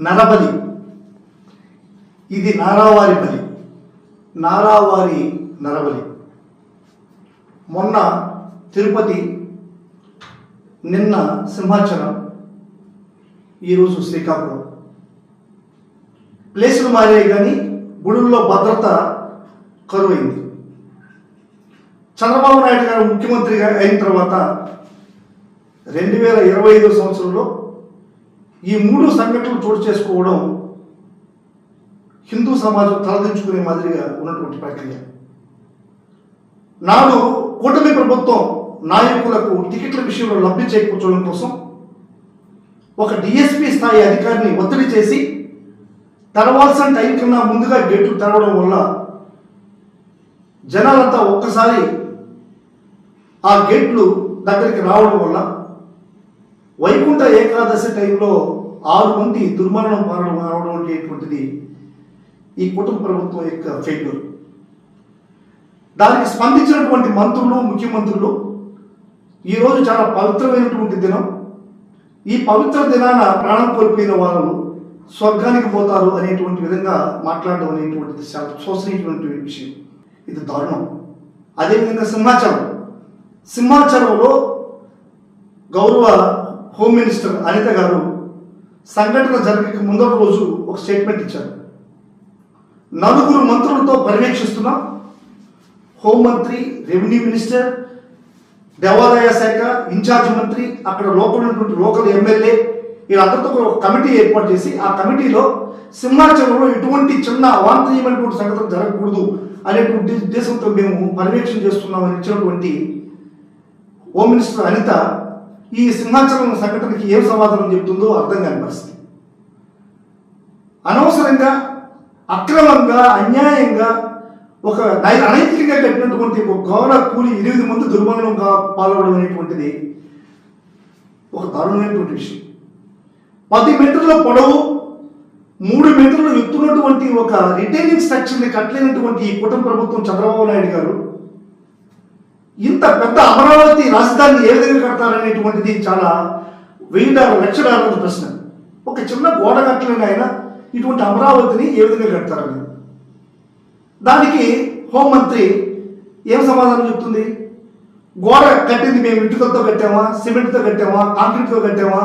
నరబలి. ఇది నారావారి బలి. నారావారి నరబలి. మొన్న తిరుపతి నిన్న సింహాచలం ఈరోజు శ్రీకాకుళం. ప్లేసులు మారాయి కానీ గుడుల్లో భద్రత కరువైంది. చంద్రబాబు నాయుడు గారు ముఖ్యమంత్రిగా అయిన తర్వాత రెండు వేల ఇరవై ఐదో సంవత్సరంలో ఈ మూడు సంఘటనలు చోటు చేసుకోవడం హిందూ సమాజం తలదించుకునే మాదిరిగా ఉన్నటువంటి ప్రక్రియ. నాడు కూటమి ప్రభుత్వం నాయకులకు టికెట్ల విషయంలో లబ్ధి చేకూర్చడం కోసం ఒక డిఎస్పీ స్థాయి అధికారిని ఒత్తిడి చేసి తెరవాల్సిన టైం కన్నా ముందుగా గేట్లు తెరవడం వల్ల జనాలంతా ఒక్కసారి ఆ గేట్లు దగ్గరికి రావడం వల్ల వైకుంఠ ఏకాదశి టైంలో ఆరు మంది దుర్మరణం మరణం రావడం అనేటువంటిది ఈ కుటుంబ ప్రభుత్వం యొక్క ఫెయిల్యూర్. దానికి స్పందించినటువంటి మంత్రులు ముఖ్యమంత్రులు ఈరోజు చాలా పవిత్రమైనటువంటి దినం. ఈ పవిత్ర దినాన ప్రాణం కోల్పోయిన వాళ్ళు స్వర్గానికి పోతారు అనేటువంటి విధంగా మాట్లాడడం అనేటువంటిది చాలా విషయం. ఇది దారుణం. అదేవిధంగా సింహాచలం. సింహాచలంలో గౌరవ హోమ్ మినిస్టర్ అనిత గారు సంఘటన జరగక ముందర రోజు ఒక స్టేట్మెంట్ ఇచ్చారు. నలుగురు మంత్రులతో పర్యవేక్షిస్తున్నాం హోంమంత్రి రెవెన్యూ మినిస్టర్ దేవాదాయ శాఖ ఇన్ఛార్జ్ మంత్రి అక్కడ లోపల ఉన్నటువంటి లోకల్ ఎమ్మెల్యే వీళ్ళందరితో కూడా ఒక కమిటీ ఏర్పాటు చేసి ఆ కమిటీలో సింహాచలంలో ఇటువంటి చిన్న అవాంతరీయమైనటువంటి సంఘటన జరగకూడదు అనేటువంటి ఉద్దేశంతో మేము పర్యవేక్షణ చేస్తున్నామని ఇచ్చినటువంటి హోమ్ మినిస్టర్ అనిత ఈ సింహాచలం సంఘటనకి ఏం సమాధానం చెప్తుందో అర్థం కాని పరిస్థితి. అనవసరంగా అక్రమంగా అన్యాయంగా ఒక అనైతికంగా కట్టినటువంటి ఒక గౌర కూలి ఎనిమిది మంది దుర్మరణంగా పాల్గొనడం అనేటువంటిది ఒక దారుణమైనటువంటి విషయం. పది మీటర్ల పొడవు మూడు మీటర్లు ఎత్తున్నటువంటి ఒక రిటైనింగ్ స్ట్రక్చర్ని కట్టలేనటువంటి ఈ కుటుంబ ప్రభుత్వం చంద్రబాబు నాయుడు గారు ఇంత పెద్ద అమరావతి రాజధాని ఏ విధంగా కడతారనేటువంటిది చాలా వెయ్యి డాలర్ లక్ష డాలర్ల ప్రశ్న. ఒక చిన్న గోడ కట్టలేని ఆయన ఇటువంటి అమరావతిని ఏ విధంగా కడతారని. దానికి హోంమంత్రి ఏం సమాధానం చెప్తుంది? గోడ కట్టింది మేము ఇటుకలతో కట్టామా? సిమెంట్తో కట్టామా? కాంక్రీట్తో కట్టామా?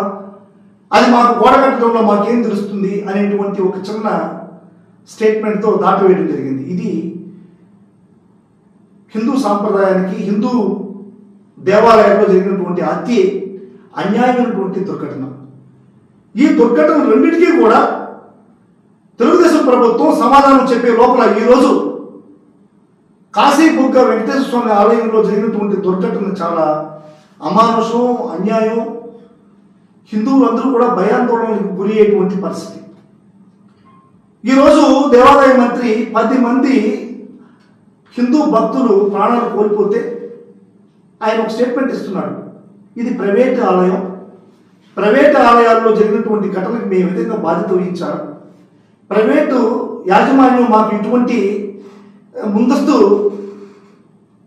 అది మాకు గోడ కట్టడంలో మాకేం తెలుస్తుంది అనేటువంటి ఒక చిన్న స్టేట్మెంట్తో దాటివేయడం జరిగింది. ఇది హిందూ సాంప్రదాయానికి హిందూ దేవాలయాల్లో జరిగినటువంటి అతి అన్యాయమైనటువంటి దుర్ఘటన. ఈ దుర్ఘటన రెండింటికీ కూడా తెలుగుదేశం ప్రభుత్వం సమాధానం చెప్పే లోపల ఈరోజు కాశీబుగ్గ వెంకటేశ్వర స్వామి ఆలయంలో జరిగినటువంటి దుర్ఘటన చాలా అమానుషం అన్యాయం. హిందువులందరూ కూడా భయాందోళనకు గురి అయ్యేటువంటి పరిస్థితి. ఈరోజు దేవాదాయ మంత్రి పది మంది హిందూ భక్తులు ప్రాణాలు కోల్పోతే ఆయన ఒక స్టేట్మెంట్ ఇస్తున్నాడు. ఇది ప్రైవేట్ ఆలయం. ప్రైవేట్ ఆలయాల్లో జరిగినటువంటి ఘటనకు మేము విధంగా బాధ్యత వహించాలి? ప్రైవేటు యాజమాన్యం మాకు ఇటువంటి ముందస్తు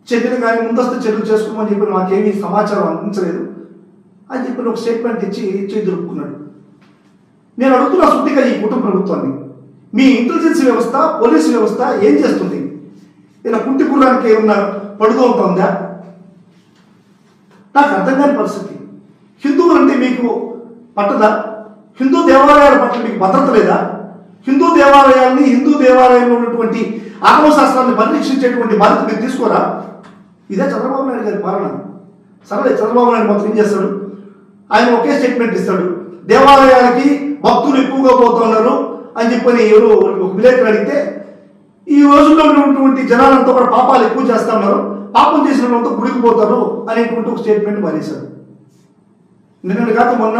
చర్యలు కానీ ముందస్తు చర్యలు చేసుకోమని చెప్పి మాకేమీ సమాచారం అందించలేదు. అని చెప్పి ఒక స్టేట్మెంట్ ఇచ్చి చేయి దొరుకుతున్నాడు నేను అడుగుతున్న సుట్టిగా ఈ కుటుంబ ప్రభుత్వాన్ని మీ ఇంటెలిజెన్స్ వ్యవస్థ పోలీసు వ్యవస్థ ఏం చేస్తుంది? ఇలా పుట్టి కుర్రానికి ఏమన్నా పడుతూ ఉంటుందా? నాకు అర్థం కాని పరిస్థితి. హిందువులు అంటే మీకు పట్టదా? హిందూ దేవాలయాల పట్ల మీకు భద్రత లేదా? హిందూ దేవాలయాల్ని హిందూ దేవాలయంలో ఉన్నటువంటి ఆత్మశాస్త్రాన్ని పరిరక్షించేటువంటి బాధ్యత మీరు తీసుకోరా? ఇదే చంద్రబాబు నాయుడు గారి పాలన. సరే చంద్రబాబు నాయుడు మొత్తం ఏం చేస్తాడు? ఆయన ఒకే స్టేట్మెంట్ ఇస్తాడు. దేవాలయాలకి భక్తులు ఎక్కువగా పోతున్నారు అని చెప్పని ఎవరు ఒక విలేకరు అడిగితే ఈ రోజుల్లో ఉన్నటువంటి జనాలంతా కూడా పాపాలు ఎక్కువ చేస్తా ఉన్నారు పాపం చేసిన వాళ్ళంతా గుడికి పోతారు అనేటువంటి ఒక స్టేట్మెంట్ మానేశారు నిన్నటి కాక మొన్న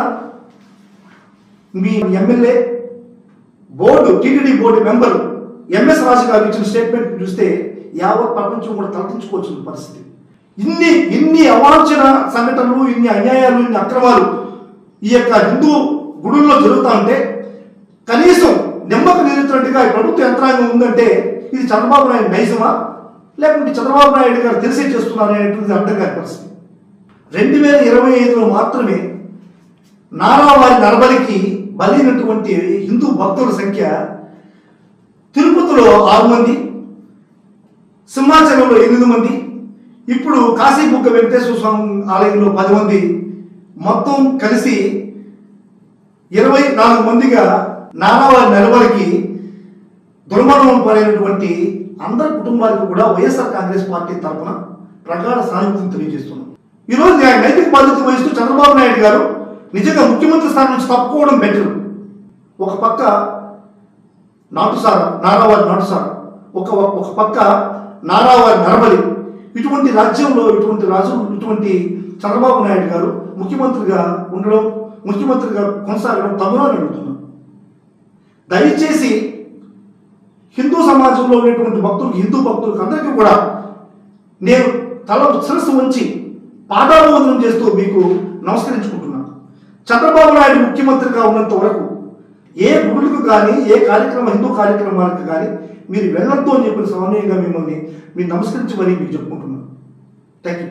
మీ MLA board TTD board member M S Raju గారు ఇచ్చిన స్టేట్మెంట్ చూస్తే యావత్ ప్రపంచం కూడా తలదించుకోవాల్సిన పరిస్థితి. ఇన్ని ఇన్ని అవాంఛన సంఘటనలు ఇన్ని అన్యాయాలు ఇన్ని అక్రమాలు ఈ యొక్క హిందూ గుడుల్లో జరుగుతూ ఉంటే కనీసం నిమ్మకు ఈ ప్రభుత్వ యంత్రాంగం ఉందంటే ఇది చంద్రబాబు నాయుడు నైజమా? లేకుంటే చంద్రబాబు నాయుడు గారు తెలిసే చేస్తున్నారు అనేటువంటిది అర్థం కాని పరిస్థితి. రెండు వేల ఇరవై ఐదులో మాత్రమే నారావారి నరబలికి బలైనటువంటి హిందూ భక్తుల సంఖ్య తిరుపతిలో ఆరు మంది సింహాచలంలో ఎనిమిది మంది ఇప్పుడు కాశీబుగ్గ వెంకటేశ్వర స్వామి ఆలయంలో పది మంది మొత్తం కలిసి ఇరవై నాలుగు మందిగా నానావారి నరబలికి దుర్మరణం పాలైనటువంటి అందరి కుటుంబాలకు కూడా వైఎస్ఆర్ కాంగ్రెస్ పార్టీ తరఫున ప్రగాఢ సానుభూతిని తెలియజేస్తున్నాం. ఈరోజు ఆయన నైతిక బాధ్యత వహిస్తూ చంద్రబాబు నాయుడు గారు నిజంగా ముఖ్యమంత్రి స్థానం నుంచి తప్పుకోవడం బెటర్. ఒక పక్క నాటుసార నారావారి నాటుసార ఒక ఒక పక్క నారావారి నరబలి. ఇటువంటి రాజ్యంలో ఇటువంటి రాజు ఇటువంటి చంద్రబాబు నాయుడు గారు ముఖ్యమంత్రిగా ఉండడం ముఖ్యమంత్రిగా కొనసాగడం తగునో అడుగుతున్నాం దయచేసి సమాజంలో ఉన్నటువంటి భక్తులకు హిందూ భక్తులకు అందరికీ కూడా నేను తల శిరస్సు ఉంచి పాదాభోదనం చేస్తూ మీకు నమస్కరించుకుంటున్నాను. చంద్రబాబు నాయుడు ముఖ్యమంత్రిగా ఉన్నంత వరకు ఏ గుడులకు కానీ ఏ కార్యక్రమం హిందూ కార్యక్రమాలకు కానీ మీరు వెళ్ళొద్దు అని చెప్పిన సమన్వయంగా మిమ్మల్ని మీరు నమస్కరించమని మీకు చెప్పుకుంటున్నాను. Thank you